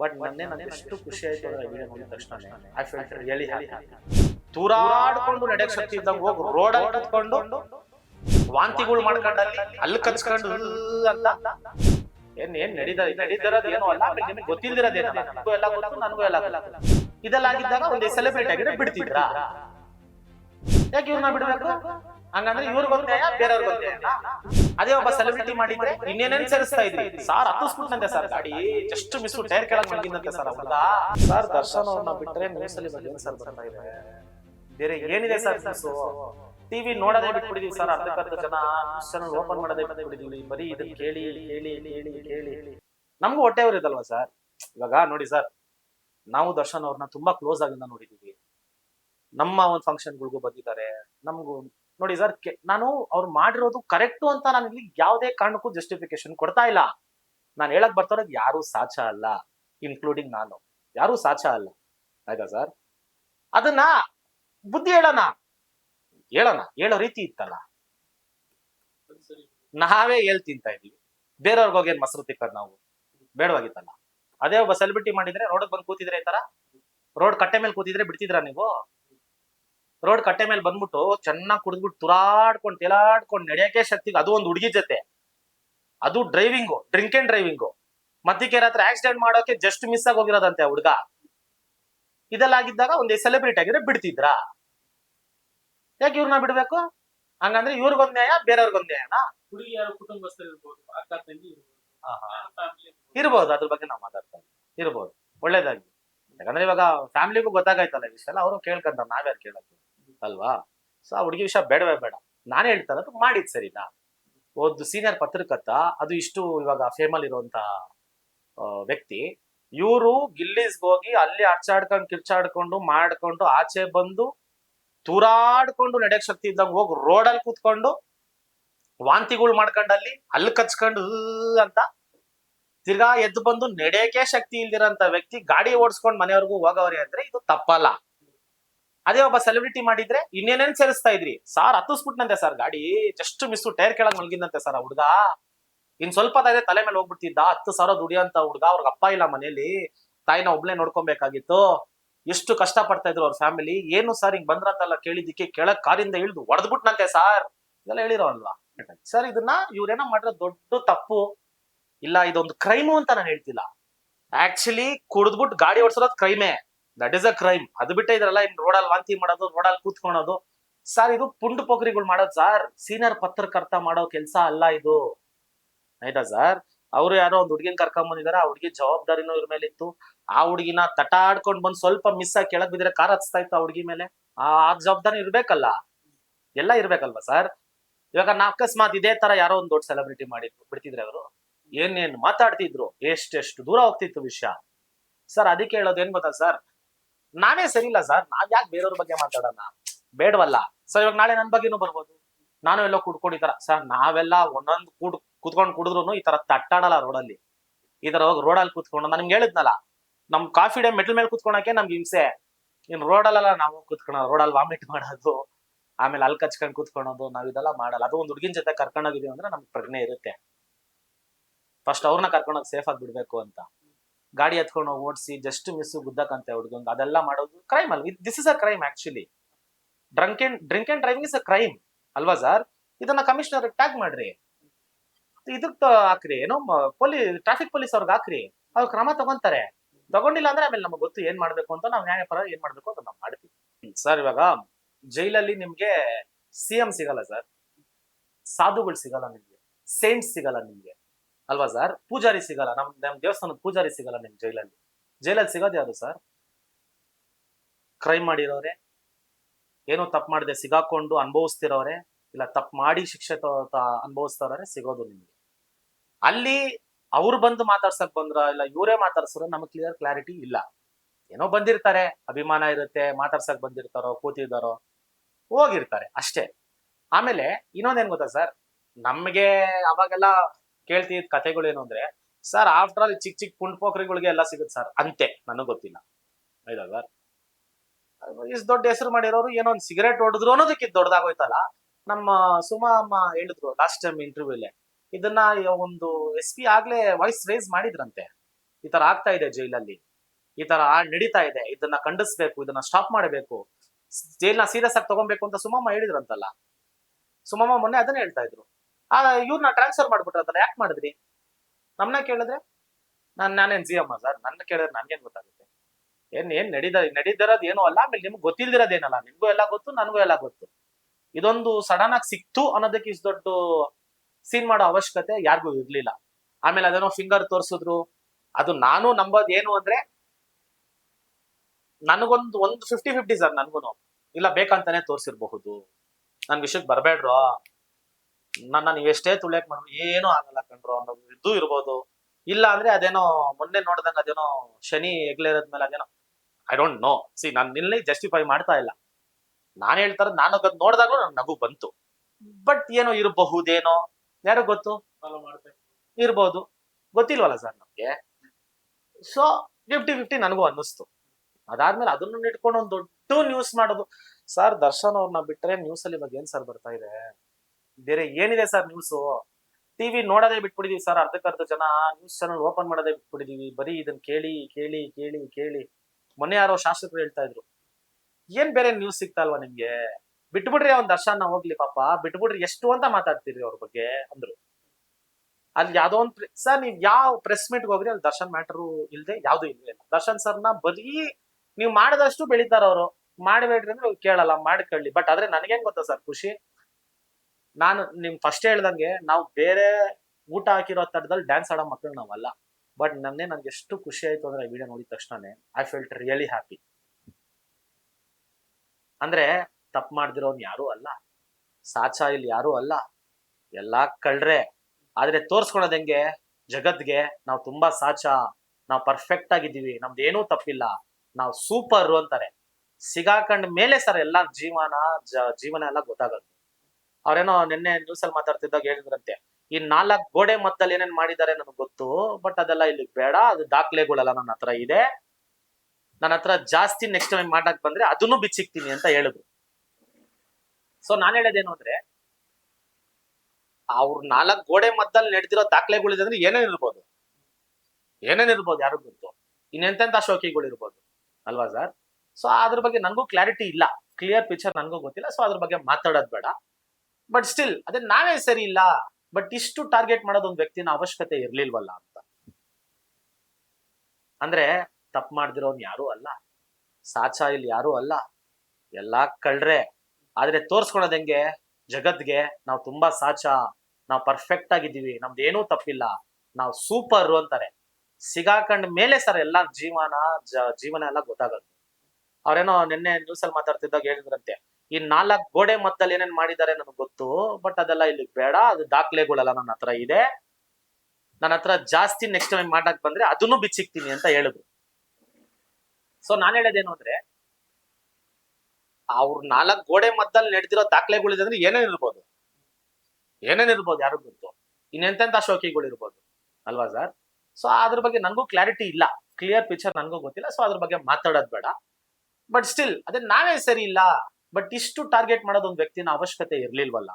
But ಮೊನ್ನೆ ನನಗೆ ಎಷ್ಟು ಖುಷಿ ಆಯ್ತು ಅಂದ್ರೆ ವಿಡಿಯೋ ನೋಡಿದ ತಕ್ಷಣ ಐ ಫೆಲ್ಟ್ ರಿಯಲಿ ಹ್ಯಾಪಿ ತೂರಾಡ್ಕೊಂಡು ನಡೆಯಕ್ ಶಕ್ತಿ ಇದ್ದಂಗೆ ಹೋಗಿ. ರೋಡ್ ಕತ್ಕೊಂಡು ವಾಂತಿಗಳು ಮಾಡ್ಕೊಂಡಲ್ಲಿ ಅಲ್ಲಿ ಕಚ್ಕೊಂಡು ಅಂತ. ಏನ್ ಏನ್ ನಡೀದ ನಡೀದಿರೋದು ಏನೋ ಅಲ್ಲ? ನಿಮಗೆ ಗೊತ್ತಿಲ್ದಿರೋದೇನೋ ನನಗೂ ಎಲ್ಲ ಗೊತ್ತು ನನಗೂ ಎಲ್ಲ ಇದೆಲ್ಲ ಆಗಿದ್ದಾಗ ಒಂದು ಸೆಲೆಬ್ರಿಟಿ ಆಗಿದ್ರೆ ಬಿಡ್ತಿದ್ರಾ? ಯಾಕೆ ಇವ್ರನ್ನ ಬಿಡಬೇಕು? ಹಂಗಂದ್ರೆ ಇವ್ರಿಗೆ ನ್ಯಾಯ ಬೇರೆಯವ್ರಿಗೆ ನ್ಯಾಯ ಅದೇ ಒಬ್ಬ ಸೆಲೆಬ್ರಿಟಿ ಮಾಡಿದ್ರೆ ಇನ್ನೇನೇನ್ ಸೇರಿಸ್ತಾ ಇದ್ರಿ? ಸಾರ್ ಹತ್ತಿಸ್ಬಿಟ್ಟಂತೆ ಸರ್ ಗಾಡಿ. ಜಸ್ಟ್ ಮಿಸ್ ಟೈರ್ ಕೆಳಗೆ ಮಲಗಿದಂತೆ ಸರ್ ಹುಡುಗ ಸರ್ ದರ್ಶನ್ ಅವ್ರನ್ನ ಬಿಟ್ರೆ ನ್ಯೂಸ್ ಅಲ್ಲಿ ಬಗ್ಗೆ ಸರ್ ಬರ್ತಾ ಇದೆ? ಬೇರೆ ಏನಿದೆ ಸರ್ ನ್ಯೂಸ್ ಟಿವಿ ನೋಡೋದೇ ಬಿಟ್ಬಿಡಿದೀವಿ ಸರ್ ಅರ್ಧಕ್ಕರ್ಧ ಜನ. ನ್ಯೂಸ್ ಚಾನಲ್ ಓಪನ್ ಮಾಡೋದೇ ಬಿಟ್ಬಿಟ್ಟಿದೀವಿ. ಬರೀ ಇದನ್ನ ಕೇಳಿ ಕೇಳಿ ಕೇಳಿ ಕೇಳಿ. ನಮಗೂ ಹೊಟ್ಟೆ ಇದಲ್ವಾ ಸರ್? ಇವಾಗ ನೋಡಿ ಸರ್ ನಾವು ದರ್ಶನ್ ಅವ್ರನ್ನ ತುಂಬಾ ಕ್ಲೋಸ್ ಆಗಿಂದ ನೋಡಿದೀವಿ. ನಮ್ಮ ಒಂದು ಫಂಕ್ಷನ್ಗಳಿಗೂ ಬಂದಿದ್ದಾರೆ. ನಮಗೂ ನೋಡಿ ಸರ್ ನಾನು ಅವ್ರು ಮಾಡಿರೋದು ಕರೆಕ್ಟು ಅಂತ ನಾನು ಇಲ್ಲಿ ಯಾವುದೇ ಕಾರಣಕ್ಕೂ ಜಸ್ಟಿಫಿಕೇಶನ್ ಕೊಡ್ತಾ ಇಲ್ಲ. ನಾನು ಹೇಳಕ್ ಬರ್ತಾರೋದು ಯಾರು ಸಾಚ ಅಲ್ಲ ಇನ್ಕ್ಲೂಡಿಂಗ್ ನಾನು. ಯಾರು ಸಾಚ ಅಲ್ಲ. ಆಯ್ತಾ ಸರ್ ಅದನ್ನ ಬುದ್ಧಿ ಹೇಳೋಣ. ಹೇಳೋಣ. ಹೇಳೋ ರೀತಿ ಇತ್ತಲ್ಲ. ನಾವೇ ಹೇಳ್ ತಿಂತಾ ಇದೀವಿ ಬೇರೆಯವ್ರಿಗೆ ಹೋಗಿ ಏನ್ ಮೊಸರು ತಿಕ್ಕದ್ ನಾವು? ಬೇಡವಾಗಿತ್ತಲ್ಲ. ಅದೇ ಒಬ್ಬ ಸೆಲೆಬ್ರಿಟಿ ಮಾಡಿದ್ರೆ ರೋಡ್ ಬಂದು ಕೂತಿದ್ರೆ ಈ ತರ? ರೋಡ್ ಕಟ್ಟೆ ಮೇಲೆ ಕೂತಿದ್ರೆ ಬಿಡ್ತಿದ್ರ ನೀವು? ರೋಡ್ ಕಟ್ಟೆ ಮೇಲೆ ಬಂದ್ಬಿಟ್ಟು ಚೆನ್ನಾಗಿ ಕುಡಿದ್ಬಿಟ್ಟು ತುರಾಡ್ಕೊಂಡು ತೇಲಾಡ್ಕೊಂಡು ನಡೆಯಕ್ಕೆ ಶಕ್ತಿ ಅದು ಒಂದು ಹುಡುಗಿ ಜೊತೆ. ಅದು ಡ್ರೈವಿಂಗು ಡ್ರಿಂಕ್ ಅಂಡ್ ಡ್ರೈವಿಂಗು ಮತ್ತಿಗೆ ಹತ್ರ ಆಕ್ಸಿಡೆಂಟ್ ಮಾಡೋಕೆ ಜಸ್ಟ್ ಮಿಸ್ ಆಗಿ ಹೋಗಿರೋದಂತೆ ಆ ಹುಡುಗ. ಇದೆಲ್ಲ ಆಗಿದ್ದಾಗ ಒಂದು ಸೆಲೆಬ್ರಿಟಿ ಆಗಿದ್ರೆ ಬಿಡ್ತಿದ್ರಾ. ಯಾಕೆ ಇವ್ರನ್ನ ಬಿಡ್ಬೇಕು? ಹಂಗಂದ್ರೆ ಇವ್ರಿಗೊಂದ್ ನ್ಯಾಯ ಬೇರೆಯವ್ರಿಗೊಂದ್ ನ್ಯಾಯನಾ? ಇರ್ಬೋದು ಅದ್ರ ಬಗ್ಗೆ ನಾವು ಮಾತಾಡ್ತಾ. ಇರ್ಬೋದು. ಒಳ್ಳೇದಾಗಿ ಯಾಕಂದ್ರೆ ಇವಾಗ ಫ್ಯಾಮಿಲಿಗೂ ಗೊತ್ತಾಗಾಯ್ತಲ್ಲ ಈ ವಿಷಯ ಎಲ್ಲ. ಅವರು ಕೇಳ್ಕೊಂತಾರೆ ನಾವ್ಯಾರು ಕೇಳೋದು ಅಲ್ವಾ ಸೊ ಆ ಹುಡುಗಿ ವಿಷಯ ಬೇಡವೇ ಬೇಡ. ನಾನೇ ಹೇಳ್ತಾರೆ ಅದು ಮಾಡಿದ್ ಸರಿನಾ? ಒಂದು ಸೀನಿಯರ್ ಪತ್ರಕರ್ತ ಅದು ಇಷ್ಟು ಇವಾಗ ಫೇಮಲ್ ಇರುವಂತ ವ್ಯಕ್ತಿ. ಇವರು ಗಿಲ್ಲಿಸ್ಗೆ ಹೋಗಿ ಅಲ್ಲಿ ಅರ್ಚಾಡ್ಕೊಂಡು, ಕಿರ್ಚಾಡ್ಕೊಂಡು, ಮಾಡ್ಕೊಂಡು, ಆಚೆ ಬಂದು, ತೂರಾಡ್ಕೊಂಡು ನಡೆಯಕ್ ಶಕ್ತಿ ಇದ್ದಂಗೆ ಹೋಗಿ ರೋಡಲ್ಲಿ ಕೂತ್ಕೊಂಡು, ವಾಂತಿಗಳು ಮಾಡ್ಕೊಂಡು ಅಲ್ಲಿ ಅಲ್ಲಿ ಕಚ್ಕೊಂಡು ಅಂತ ತಿರ್ಗಾ ಎದ್ದು ಬಂದು ನಡೆಯಕ್ಕೆ ಶಕ್ತಿ ಇಲ್ದಿರಂತ ವ್ಯಕ್ತಿ ಗಾಡಿ ಓಡಿಸ್ಕೊಂಡು ಮನೆಯವ್ರಿಗೂ ಹೋಗವ್ರಿ ಅಂದ್ರೆ ಇದು ತಪ್ಪಲ್ಲ. ಅದೇ ಒಬ್ಬ ಸೆಲೆಬ್ರಿಟಿ ಮಾಡಿದ್ರೆ ಇನ್ನೇನೇನ್ ಸೇರಿಸ್ತಾ ಇದ್ರಿ? ಸಾರ್ ಹತ್ತಿಸ್ಬಿಟ್ನಂತೆ ಸರ್, ಗಾಡಿ ಜಸ್ಟ್ ಮಿಸ್ ಟೈರ್ ಕೆಳಗ್ ಮಲಗಿದಂತೆ ಸರ್ ಆ ಹುಡ್ಗ. ಇನ್ ಸ್ವಲ್ಪ ತಾಯಿದೆ ತಲೆ ಮೇಲೆ ಹೋಗ್ಬಿಡ್ತಿದ್ದ ಹತ್ತು ಸಾವಿರ ದುಡಿಯೋಂತ ಹುಡ್ಗ, ಅವ್ರಿಗೆ ಅಪ್ಪ ಇಲ್ಲ ಮನೇಲಿ ತಾಯಿನ ಒಬ್ಳೆ ನೋಡ್ಕೊಬೇಕಾಗಿತ್ತು. ಎಷ್ಟು ಕಷ್ಟ ಪಡ್ತಾ ಇದ್ರು ಅವ್ರ ಫ್ಯಾಮಿಲಿ ಏನು ಸರ್ ಹಿಂಗ್ ಬಂದ್ರಂತಲ್ಲ ಕೇಳಿದ್ದಕ್ಕೆ ಕೆಳಗ್ ಕಾರಿಂದ ಇಳಿದು ಹೊಡೆದ್ಬಿಟ್ನಂತೆ ಸಾರ್. ಇದೆಲ್ಲ ಹೇಳಿರೋ ಅಲ್ವಾ ಸರ್, ಇದನ್ನ ಇವ್ರೇನ ಮಾಡಿರೋ ದೊಡ್ಡ ತಪ್ಪು. ಇಲ್ಲ, ಇದೊಂದು ಕ್ರೈಮು ಅಂತ ನಾನು ಹೇಳ್ತಿಲ್ಲ. ಆಕ್ಚುಲಿ ಕುಡಿದ್ಬಿಟ್ಟು ಗಾಡಿ ಓಡಿಸೋದ್ ಕ್ರೈಮೇ ದಟ್ ಇಸ್ ಅ ಕ್ರೈಮ್ ಅದು ಬಿಟ್ಟೆ ಇದ್ರಲ್ಲ, ಇನ್ ರೋಡಲ್ಲಿ ವಾಂತಿ ಮಾಡೋದು ರೋಡಲ್ಲಿ ಕೂತ್ಕೊಳೋದು. ಸರ್ ಇದು ಪುಂಡು ಪೋಖರಿಗಳು ಮಾಡೋದು ಸರ್ ಸೀನಿಯರ್ ಪತ್ರಕರ್ತ ಮಾಡೋ ಕೆಲಸ ಅಲ್ಲ ಇದು. ಆಯ್ತಾ ಸರ್ ಅವರು ಯಾರೋ ಒಂದು ಹುಡುಗಿನ ಕರ್ಕೊಂಡ್ ಬಂದಿದ್ದಾರೆ ಆ ಹುಡುಗಿ ಜವಾಬ್ದಾರಿನೂ ಇವ್ರ ಮೇಲೆ ಇತ್ತು ಆ ಹುಡುಗಿನ ತಟಾಡ್ಕೊಂಡ್ ಬಂದು ಸ್ವಲ್ಪ ಮಿಸ್ ಆಗಿ ಕೆಳಗ್ ಬಿದ್ರೆ ಕಾರ್ ಹಚ್ತಾ ಇತ್ತು ಆ ಹುಡುಗಿ ಮೇಲೆ. ಆ ಜವಾಬ್ದಾರಿ ಇರ್ಬೇಕಲ್ಲ? ಎಲ್ಲ ಇರ್ಬೇಕಲ್ವಾ ಸರ್ ಇವಾಗ ನಾ ಅಕಸ್ಮಾತ್ ಇದೇ ತರ ಯಾರೋ ಒಂದು ದೊಡ್ಡ ಸೆಲೆಬ್ರಿಟಿ ಮಾಡಿ ಬಿಡ್ತಿದ್ರೆ ಅವರು ಏನೇನ್ ಮಾತಾಡ್ತಿದ್ರು? ಎಷ್ಟೆಷ್ಟು ದೂರ ಹೋಗ್ತಿತ್ತು ವಿಷಯ? ಸರ್ ಅದಕ್ಕೆ ಹೇಳೋದು ಏನ್ ಗೊತ್ತಾ ಸರ್ ನಾನೇ ಸರಿ ಇಲ್ಲ ಸರ್. ನಾವ್ ಯಾಕೆ ಬೇರೆಯವ್ರ ಬಗ್ಗೆ ಮಾತಾಡೋಣ? ಬೇಡವಲ್ಲ. ಸರ್, ಇವಾಗ ನಾಳೆ ನನ್ ಬಗ್ಗೆನೂ ಬರ್ಬೋದು. ನಾನು ಎಲ್ಲೋ ಕುಡ್ಕೊಂಡು ಈ ಸರ್, ನಾವೆಲ್ಲ ಒಂದೊಂದು ಕೂಡ್ ಕುತ್ಕೊಂಡು ಕುಡಿದ್ರು ಈ ತರ ತಟ್ಟಾಡಲ್ಲ ರೋಡಲ್ಲಿ. ಈ ತರ ಹೋಗಿ ರೋಡಲ್ಲಿ ಕುತ್ಕೊಂಡು ನಾನು ಹೇಳಿದ್ನಲ್ಲ, ನಮ್ ಕಾಫಿ ಡೇ ಮೆಟ್ಲ್ ಮೇಲೆ ಕುತ್ಕೊಳಕ್ಕೆ ನಮ್ಗೆ ಹಿಂಸೆ. ಇನ್ ರೋಡಲ್ಲ ನಾವು ಕುತ್ಕೊಳ ರೋಡಲ್ಲಿ ವಾಮಿಟ್ ಮಾಡೋದು, ಆಮೇಲೆ ಅಲ್ಲಿ ಕಚ್ಕೊಂಡು ಕುತ್ಕೊಳೋದು, ನಾವ್ ಇದೆಲ್ಲ ಮಾಡಲ್ಲ. ಅದು ಒಂದು ಹುಡುಗಿನ ಜೊತೆ ಕರ್ಕೊಂಡೋಗಿದೀವಿ ಅಂದ್ರೆ ನಮ್ಗೆ ಪ್ರಜ್ಞೆ ಇರುತ್ತೆ. ಫಸ್ಟ್ ಅವ್ರನ್ನ ಕರ್ಕೊಂಡೋಗಿ ಸೇಫ್ ಆಗಿ ಬಿಡ್ಬೇಕು ಅಂತ. ಗಾಡಿ ಹತ್ಕೊಂಡು ಹೋಗಿ ಓಡಿಸಿ ಜಸ್ಟ್ ಮಿಸ್ ಗುದ್ದಕ್ಕಂತೆ ಹುಡುಗಂಗೆ ಅದೆಲ್ಲ ಮಾಡೋದು ಕ್ರೈಮ್ ಅಲ್ವಾ? This is a crime actually drunk and drink and driving is a crime ಅಲ್ವಾ ಸರ್ ಇದನ್ನ ಕಮಿಷನರ್ ಟ್ಯಾಗ್ ಮಾಡ್ರಿ. ಇದಕ್ಕೆ ಹಾಕ್ರಿ, ಏನೋ ಪೊಲೀಸ್ ಟ್ರಾಫಿಕ್ ಪೊಲೀಸ್ ಅವ್ರಿಗೆ ಹಾಕ್ರಿ. ಅವ್ರು ಕ್ರಮ ತಗೊಂತಾರೆ. ತಗೊಂಡಿಲ್ಲ ಅಂದ್ರೆ ಆಮೇಲೆ ನಮಗೆ ಗೊತ್ತು ಏನ್ ಮಾಡ್ಬೇಕು ಅಂತ ನಾವು ನ್ಯಾಯಪರ ಏನ್ ಮಾಡ್ಬೇಕು ಅಂತ ನಾವು ಮಾಡ್ತೀವಿ. ಸರ್ ಇವಾಗ ಜೈಲಲ್ಲಿ ನಿಮ್ಗೆ ಸಿ ಎಂ ಸಿಗಲ್ಲ ಸರ್ ಸಾಧುಗಳು ಸಿಗಲ್ಲ ನಿಮ್ಗೆ. ಸೇಂಟ್ಸ್ ಸಿಗಲ್ಲ ನಿಮ್ಗೆ. ಅಲ್ವಾ ಸರ್ ಪೂಜಾರಿ ಸಿಗಲ್ಲ. ನಮ್ ನಮ್ ದೇವಸ್ಥಾನದ ಪೂಜಾರಿ ಸಿಗಲ್ಲ ನಿಮ್ ಜೈಲಲ್ಲಿ. ಜೈಲಲ್ಲಿ ಸಿಗೋದು ಯಾರು ಸರ್ ಕ್ರೈಮ್ ಮಾಡಿರೋರೆ? ಏನೋ ತಪ್ಪು ಮಾಡದೆ, ಸಿಗಾಕೊಂಡು ಅನುಭವಿಸ್ತಿರೋರೆ? ಇಲ್ಲ ತಪ್ಪು ಮಾಡಿ ಶಿಕ್ಷೆ ಅನುಭವಿಸ್ತಾರೆ ಸಿಗೋದು ನಿಮ್ಗೆ. ಅಲ್ಲಿ ಅವ್ರು ಬಂದು ಮಾತಾಡ್ಸಕ್ ಬಂದ್ರ, ಇಲ್ಲ ಇವರೇ ಮಾತಾಡ್ಸಿರೋ ನಮಗೆ ಕ್ಲಿಯರ್ ಕ್ಲಾರಿಟಿ ಇಲ್ಲ. ಏನೋ ಬಂದಿರ್ತಾರೆ, ಅಭಿಮಾನ ಇರುತ್ತೆ, ಮಾತಾಡ್ಸಕ್ ಬಂದಿರ್ತಾರೋ, ಕೂತಿದ್ದಾರೋ, ಹೋಗಿರ್ತಾರೆ ಅಷ್ಟೇ. ಆಮೇಲೆ ಇನ್ನೊಂದೇನ್ ಗೊತ್ತಾ ಸರ್ ನಮ್ಗೆ ಅವಾಗೆಲ್ಲ ಕೇಳ್ತಿದ್ ಏನು ಅಂದ್ರೆ, ಸರ್ ಆಫ್ಟರ್ ಆಲ್ ಚಿಕ್ಕ ಚಿಕ್ಕ ಪುಂಡ್ ಪೋಖ್ರಿಗಳಿಗೆ ಎಲ್ಲ ಸಿಗುತ್ತೆ ಸರ್. ಅಂತೆ, ನನಗ್ ಗೊತ್ತಿಲ್ಲ. ಸರ್ ಇಷ್ಟು ದೊಡ್ಡ ಹೆಸರು ಮಾಡಿರೋರು ಏನೋ ಒಂದು ಸಿಗರೇಟ್ ಹೊಡೆದ್ರು ಅನ್ನೋದಕ್ಕೆ ದೊಡ್ಡದಾಗೋಯ್ತಲ್ಲ ನಮ್ಮ ಸುಮಾ ಅಮ್ಮ ಹೇಳಿದ್ರು ಲಾಸ್ಟ್ ಟೈಮ್ ಇಂಟರ್ವ್ಯೂಲೆ ಇದನ್ನ ಒಂದು ಎಸ್ ಪಿ ಆಗ್ಲೇ ವಾಯ್ಸ್ ರೇಸ್ ಮಾಡಿದ್ರಂತೆ. ಈ ತರ ಆಗ್ತಾ ಇದೆ ಜೈಲಲ್ಲಿ. ಈ ತರ ನಡೀತಾ ಇದೆ. ಇದನ್ನ ಖಂಡಿಸ್ಬೇಕು, ಇದನ್ನ ಸ್ಟಾಪ್ ಮಾಡಬೇಕು. ಜೈಲ್ನ ಸೀರಿಯಸ್ ಆಗಿ ತಗೊಬೇಕು ಅಂತ ಸುಮಮ್ಮ ಹೇಳಿದ್ರಂತಲ್ಲ. ಸುಮಮ್ಮ ಮೊನ್ನೆ ಅದನ್ನ ಹೇಳ್ತಾ ಇದ್ರು. ಆ ಇವ್ರನ್ನ ಟ್ರಾನ್ಸ್ಫರ್ ಮಾಡ್ಬಿಟ್ರಂತಲ್ಲ ಯಾಕೆ ಮಾಡಿದ್ರಿ? ನಮ್ಮನ್ನ ಕೇಳಿದ್ರೆ? ನಾನ್ ನಾನೇನ್ ಜಿ ಅಮ್ಮ ಸರ್ ನನ್ನ ಕೇಳಿದ್ರೆ ನನ್ಗೇನ್ ಗೊತ್ತಾಗುತ್ತೆ? ಏನ್ ಏನ್ ನಡೀದ, ನಡೀದಿರೋದು ಏನೋ ಅಲ್ಲ, ಆಮೇಲೆ ನಿಮ್ಗೆ ಗೊತ್ತಿಲ್ದಿರೋದೇನಲ್ಲ ನಿಮ್ಗೂ ಎಲ್ಲ ಗೊತ್ತು, ನನಗೂ ಎಲ್ಲ ಗೊತ್ತು. ಇದೊಂದು ಸಡನ್ ಆಗಿ ಸಿಕ್ತು ಅನ್ನೋದಕ್ಕೆ ಇಷ್ಟು ದೊಡ್ಡ ಸೀನ್ ಮಾಡೋ ಅವಶ್ಯಕತೆ ಯಾರಿಗೂ ಇರ್ಲಿಲ್ಲ. ಆಮೇಲೆ ಅದೇನೋ ಫಿಂಗರ್ ತೋರಿಸಿದ್ರು. ಅದು ನಾನು ನಂಬೋದು ಏನು ಅಂದ್ರೆ, ನನಗೊಂದು ಒಂದು ಫಿಫ್ಟಿ ಫಿಫ್ಟಿ ಸರ್ ನನ್ಗೂನು. ಇಲ್ಲ ಬೇಕಂತಾನೆ ತೋರಿಸಿರ್ಬಹುದು. ನನ್ ವಿಷಯಕ್ಕೆ ಬರ್ಬೇಡ್ರೋ ನನ್ನ ನೀವು ಎಷ್ಟೇ ತುಳಿಯಕ್ ಮಾಡ್ಬೋದು ಏನೂ ಆಗಲ್ಲ ಕಣ್ರೋ ಅನ್ನೋ ಇದ್ದು ಇರ್ಬೋದು. ಇಲ್ಲ ಅಂದ್ರೆ ಅದೇನೋ ಮೊನ್ನೆ ನೋಡ್ದಂಗ ಅದೇನೋ ಶನಿ ಮೇಲೆ ಅದೇನೋ ಐ ಡೋಂಟ್ ನೋ ಸಿ ನಾನು ನಿನ್ನೆ ಜಸ್ಟಿಫೈ ಮಾಡ್ತಾ ಇಲ್ಲ. ನಾನು ಹೇಳ್ತಾರ ನಾನು ಅದ್ ನೋಡಿದಾಗ್ಲೂ ನನ್ ನಗು ಬಂತು. ಬಟ್ ಏನೋ ಇರಬಹುದೇನೋ ಯಾರೋ ಗೊತ್ತು? ಇರ್ಬೋದು. ಗೊತ್ತಿಲ್ವಲ್ಲ ಸರ್ ನಮ್ಗೆ? ಸೊ ಫಿಫ್ಟಿ ಫಿಫ್ಟಿ ನನಗೂ ಅನ್ನಿಸ್ತು. ಅದಾದ್ಮೇಲೆ ಅದನ್ನು ಇಟ್ಕೊಂಡು ಒಂದು ದೊಡ್ಡ ನ್ಯೂಸ್ ಮಾಡೋದು. ಸರ್ ದರ್ಶನ್ ಅವ್ರನ್ನ ಬಿಟ್ರೆ ನ್ಯೂಸ್ ಅಲ್ಲಿ ಇವಾಗ ಏನ್ ಸರ್ ಬರ್ತಾ ಇದೆ? ಬೇರೆ ಏನಿದೆ ಸರ್ ನ್ಯೂಸ್ ಟಿವಿ ನೋಡೋದೇ ಬಿಟ್ಬಿಟ್ಟಿದೀವಿ ಸರ್ ಅರ್ಧಕ್ಕರ್ಧ ಜನ. ನ್ಯೂಸ್ ಚಾನಲ್ ಓಪನ್ ಮಾಡೋದೇ ಬಿಟ್ಬಿಟ್ಟಿದೀವಿ. ಬರೀ ಇದನ್ನ ಕೇಳಿ ಕೇಳಿ ಕೇಳಿ ಕೇಳಿ. ಮೊನ್ನೆ ಯಾರೋ ಶಾಸಕರು ಹೇಳ್ತಾ ಇದ್ರು. ಏನ್ ಬೇರೆ ನ್ಯೂಸ್ ಸಿಗ್ತಾ ಅಲ್ವಾ ನಿಮ್ಗೆ? ಬಿಟ್ಬಿಡ್ರಿ ಅವ್ನ ದರ್ಶನ ಹೋಗ್ಲಿ ಪಾಪ. ಬಿಟ್ಬಿಡ್ರಿ ಎಷ್ಟು ಅಂತ ಮಾತಾಡ್ತೀರಿ ಅವ್ರ ಬಗ್ಗೆ ಅಂದ್ರು. ಅಲ್ಲಿ ಯಾವ್ದೋ ಒಂದು ಸರ್ ನೀವ್ ಯಾವ ಪ್ರೆಸ್ ಮೀಟ್ಗೆ ಹೋಗ್ರಿ ಅಲ್ಲಿ ದರ್ಶನ್ ಮ್ಯಾಟ್ರು ಇಲ್ದೆ ಯಾವ್ದು ಇಲ್ಲ. ದರ್ಶನ್ ಸರ್ನ ಬರೀ ನೀವು ಮಾಡಿದಷ್ಟು ಬೆಳಿತಾರ ಅವರು. ಮಾಡಬೇಡ್ರಿ ಅಂದ್ರೆ ಕೇಳಲ್ಲ, ಮಾಡ್ಕೊಳ್ಳಿ. ಬಟ್ ಆದ್ರೆ ನನಗೇನ್ ಗೊತ್ತಾ ಸರ್ ಖುಷಿ? ನಾನು ನಿಮ್ ಫಸ್ಟ್ ಹೇಳ್ದಂಗೆ ನಾವು ಬೇರೆ ಊಟ ಹಾಕಿರೋ ತಟ್ಟದಲ್ಲಿ ಡ್ಯಾನ್ಸ್ ಆಡೋ ಮಕ್ಕಳು ನಾವಲ್ಲ. ಬಟ್ ನನ್ನೇ ನನ್ಗೆ ಎಷ್ಟು ಖುಷಿ ಆಯ್ತು ಅಂದ್ರೆ ವಿಡಿಯೋ ನೋಡಿದ ತಕ್ಷಣನೇ ಐ ಫೆಲ್ಟ್ ರಿಯಲಿ ಹ್ಯಾಪಿ ಅಂದ್ರೆ ತಪ್ಪು ಮಾಡ್ದಿರೋನ್ ಯಾರೂ ಅಲ್ಲ. ಸಾಚಾ ಇಲ್ಲಿ ಯಾರೂ ಅಲ್ಲ. ಎಲ್ಲಾ ಕಳ್ರೆ. ಆದ್ರೆ ತೋರ್ಸ್ಕೊಳೋದ್ ಹೆಂಗೆ? ಜಗತ್ಗೆ ನಾವು ತುಂಬಾ ಸಾಚಾ. ನಾವು ಪರ್ಫೆಕ್ಟ್ ಆಗಿದ್ದೀವಿ. ನಮ್ದು ಏನೂ ತಪ್ಪಿಲ್ಲ. ನಾವು ಸೂಪರ್ ಅಂತಾರೆ. ಸಿಗಾಕಂಡ್ ಮೇಲೆ ಸರ್ ಎಲ್ಲ ಜೀವನ ಜೀವನ ಎಲ್ಲ ಗೊತ್ತಾಗೋದು ಅವ್ರೇನೋ ನಿನ್ನೆ ನ್ಯೂಸ್ ಅಲ್ಲಿ ಮಾತಾಡ್ತಿದ್ದಾಗ ಹೇಳಿದ್ರಂತೆ, ಈ ನಾಲ್ಕ್ ಗೋಡೆ ಮತ್ತಲ್ಲಿ ಏನೇನ್ ಮಾಡಿದ್ದಾರೆ ನನಗೆ ಗೊತ್ತು ಬಟ್ ಅದೆಲ್ಲ ಇಲ್ಲಿ ಬೇಡ, ಅದು ದಾಖಲೆಗಳೆಲ್ಲ ನನ್ನ ಹತ್ರ ಇದೆ. ನನ್ನ ಹತ್ರ ಜಾಸ್ತಿ ನೆಕ್ಸ್ಟ್ ಟೈಮ್ ಮಾಡಕ್ ಬಂದ್ರೆ ಅದನ್ನು ಬಿಚ್ಚಿಕ್ತೀನಿ ಅಂತ ಹೇಳಿದ್ರು. ಸೊ ನಾನ್ ಹೇಳೋದೇನು ಅಂದ್ರೆ, ಅವ್ರ ನಾಲ್ಕ್ ಗೋಡೆ ಮದ್ದಲ್ಲಿ ನಡೆದಿರೋ ದಾಖಲೆಗಳಿದೆ ಅಂದ್ರೆ ಏನೇನ್ ಇರ್ಬೋದು? ಏನೇನ್ ಇರ್ಬೋದು ಗೊತ್ತು? ಇನ್ನೆಂತೆಂತ ಶೋಕಿಗಳು ಇರ್ಬೋದು? ಅಲ್ವಾ ಸರ್? ಸೊ ಅದ್ರ ಬಗ್ಗೆ ನನಗೂ ಕ್ಲಾರಿಟಿ ಇಲ್ಲ. ಕ್ಲಿಯರ್ ಪಿಕ್ಚರ್ ನನಗೂ ಗೊತ್ತಿಲ್ಲ ಸೊ ಅದ್ರ ಬಗ್ಗೆ ಮಾತಾಡೋದ್ ಬೇಡ. ಬಟ್ ಸ್ಟಿಲ್ ಅದೇ ನಾವೇ ಸರಿ ಇಲ್ಲ. ಬಟ್ ಇಷ್ಟು ಟಾರ್ಗೆಟ್ ಮಾಡೋದು ಒಂದು ವ್ಯಕ್ತಿನ ಅವಶ್ಯಕತೆ ಇರ್ಲಿಲ್ವಲ್ಲ ಅಂತ. ಅಂದ್ರೆ ತಪ್ಪು ಮಾಡ್ದಿರೋನ್ ಯಾರೂ ಅಲ್ಲ. ಸಾಚಾ ಇಲ್ಲಿ ಯಾರೂ ಅಲ್ಲ. ಎಲ್ಲಾ ಕಳ್ರೆ ಆದ್ರೆ ತೋರ್ಸ್ಕೊಳೋದ್ ಹೆಂಗೆ? ಜಗತ್ಗೆ ನಾವು ತುಂಬಾ ಸಾಚ. ನಾವು ಪರ್ಫೆಕ್ಟ್ ಆಗಿದ್ದೀವಿ. ನಮ್ದು ಏನೂ ತಪ್ಪಿಲ್ಲ. ನಾವು ಸೂಪರ್ ಅಂತಾರೆ. ಸಿಗಾಕಂಡ್ ಮೇಲೆ ಸರ್ ಎಲ್ಲ ಜೀವನ ಜೀವನ ಎಲ್ಲ ಗೊತ್ತಾಗೋದು ಅವ್ರೇನೋ ನಿನ್ನೆ ನ್ಯೂಸ್ ಅಲ್ಲಿ ಮಾತಾಡ್ತಿದ್ದಾಗ ಹೇಳಿದ್ರಂತೆ. ಈ ನಾಲ್ಕ್ ಗೋಡೆ ಮದ್ದಲ್ಲಿ ಏನೇನ್ ಮಾಡಿದ್ದಾರೆ ನನಗೆ ಗೊತ್ತು, ಬಟ್ ಅದೆಲ್ಲ ಇಲ್ಲಿ ಬೇಡ, ಅದು ದಾಖಲೆಗಳೆಲ್ಲ ನನ್ನ ಹತ್ರ ಇದೆ. ನನ್ನ ಹತ್ರ ಜಾಸ್ತಿ ನೆಕ್ಸ್ಟ್ ಟೈಮ್ ಮಾಡಕ್ ಬಂದ್ರೆ ಅದನ್ನು ಬಿಚ್ಚಿಕ್ತೀನಿ ಅಂತ ಹೇಳಿದ್ರು. ಸೊ ನಾನ್ ಹೇಳೋದೇನು ಅಂದ್ರೆ, ಅವ್ರ ನಾಲ್ಕು ಗೋಡೆ ಮದ್ದಲ್ಲಿ ನಡೆದಿರೋ ದಾಖಲೆಗಳಿದೆ ಅಂದ್ರೆ ಏನೇನ್ ಇರ್ಬೋದು? ಏನೇನ್ ಇರ್ಬೋದು ಗೊತ್ತು? ಇನ್ನೆಂತೆಂತ ಶೋಕಿಗಳು ಇರ್ಬೋದು? ಅಲ್ವಾ ಸರ್? ಸೊ ಅದ್ರ ಬಗ್ಗೆ ನನಗೂ ಕ್ಲಾರಿಟಿ ಇಲ್ಲ. ಕ್ಲಿಯರ್ ಪಿಕ್ಚರ್ ನನಗೂ ಗೊತ್ತಿಲ್ಲ ಸೊ ಅದ್ರ ಬಗ್ಗೆ ಮಾತಾಡೋದು ಬೇಡ. ಬಟ್ ಸ್ಟಿಲ್ ಅದೇ ನಾವೇ ಸರಿ ಇಲ್ಲ. ಬಟ್ ಇಷ್ಟು ಟಾರ್ಗೆಟ್ ಮಾಡೋದು ಒಂದು ವ್ಯಕ್ತಿನ ಅವಶ್ಯಕತೆ ಇರ್ಲಿಲ್ವಲ್ಲ.